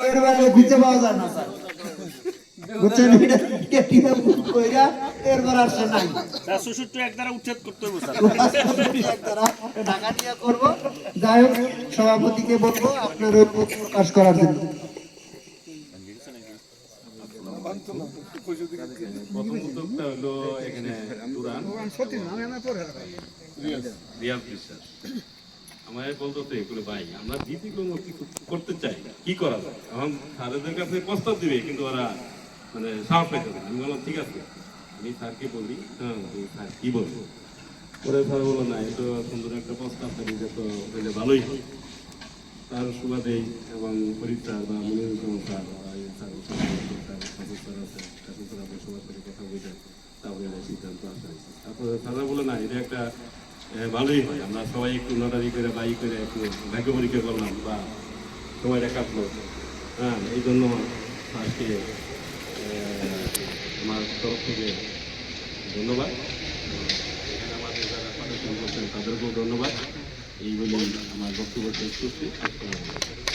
খুঁজে পাওয়া যায় না স্যার। বুঝছেন এটা কেটিএম কইরা এরবার আর সে নাই। স্যার শ্বশুরটা এক দ্বারা উচ্ছেদ করতে হবে স্যার। তারা ঢাকা নিয়ে করব। যাই হোক সভাপতিকে বলব আপনার ঐক্য প্রকাশ করার জন্য। প্রথম উদ্যোগটা হলো এখানে রিয়াল আমার বলতে এগুলো ভাই আমরা কোনো কিছু করতে চাই কি করা যায় এখন স্যারেদের কাছে প্রস্তাব দিবে কিন্তু ওরা মানে সাহস না আমি বললাম ঠিক আছে আমি স্যারকে বলি হ্যাঁ স্যার কি বলব পরে স্যার বলল না এটা সুন্দর একটা প্রস্তাব দিলে তো হইলে ভালোই হয় তার সুবাদেই এবং ফরিদ বা ইসলাম স্যার স্যার বলে তারপরে সিদ্ধান্ত আসা তারপরে স্যাররা বলে না এটা একটা ভালোই হয়। আমরা সবাই একটু নটারি করে বাই করে একটু ভাগ্য পরীক্ষা করলাম বা সময়টা কাটলো হ্যাঁ এই জন্য আজকে আমার তরফ থেকে ধন্যবাদ। এখানে আমাদের যারা করছেন তাদেরকেও ধন্যবাদ। এই বলে আমার বক্তব্য শেষ করছি।